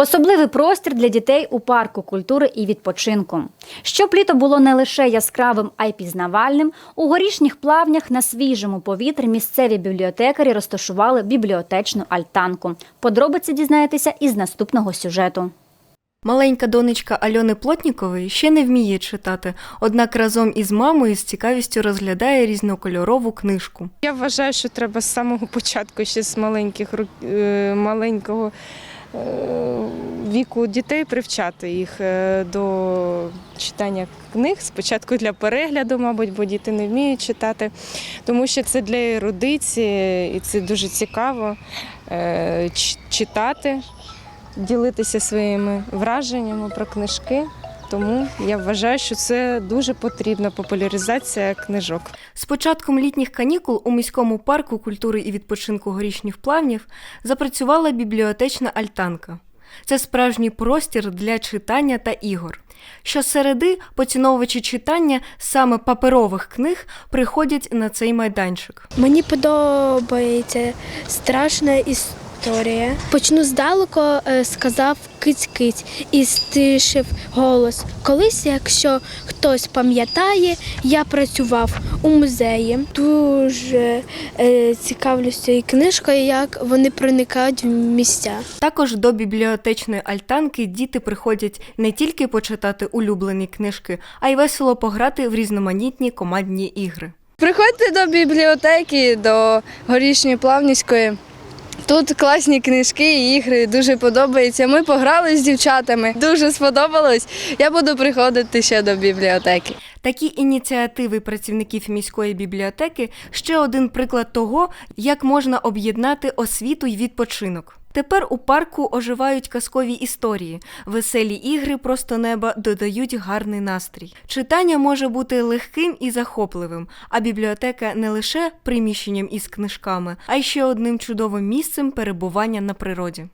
Особливий простір для дітей у парку культури і відпочинку. Щоб літо було не лише яскравим, а й пізнавальним, у горішніх плавнях на свіжому повітрі місцеві бібліотекарі розташували бібліотечну альтанку. Подробиці дізнаєтеся із наступного сюжету. Маленька донечка Альони Плотнікової ще не вміє читати, однак разом із мамою з цікавістю розглядає різнокольорову книжку. Я вважаю, що треба з самого початку, ще з маленьких рук- е, маленького віку дітей привчати їх е, до читання книг. Спочатку для перегляду, мабуть, бо діти не вміють читати, тому що це для ерудиції і це дуже цікаво е, читати, ділитися своїми враженнями про книжки. Тому я вважаю, що це дуже потрібна популяризація книжок. З початком літніх канікул у міському парку культури і відпочинку горішніх плавнів запрацювала бібліотечна альтанка. Це справжній простір для читання та ігор. Щосереди поціновувачі читання саме паперових книг приходять на цей майданчик. Мені подобається страшна історія. Почну здалеку, е, сказав киць-киць і стишив голос. Колись, якщо хтось пам'ятає, я працював у музеї. Дуже е, цікавлюсь цією книжкою, як вони проникають в місця. Також до бібліотечної альтанки діти приходять не тільки почитати улюблені книжки, а й весело пограти в різноманітні командні ігри. Приходьте до бібліотеки, до горішньої плавнівської. Тут класні книжки і ігри, дуже подобається. Ми пограли з дівчатами, дуже сподобалось. Я буду приходити ще до бібліотеки. Такі ініціативи працівників міської бібліотеки ще один приклад того, як можна об'єднати освіту й відпочинок. Тепер у парку оживають казкові історії, веселі ігри просто неба додають гарний настрій. Читання може бути легким і захопливим, а бібліотека не лише приміщенням із книжками, а й ще одним чудовим місцем перебування на природі.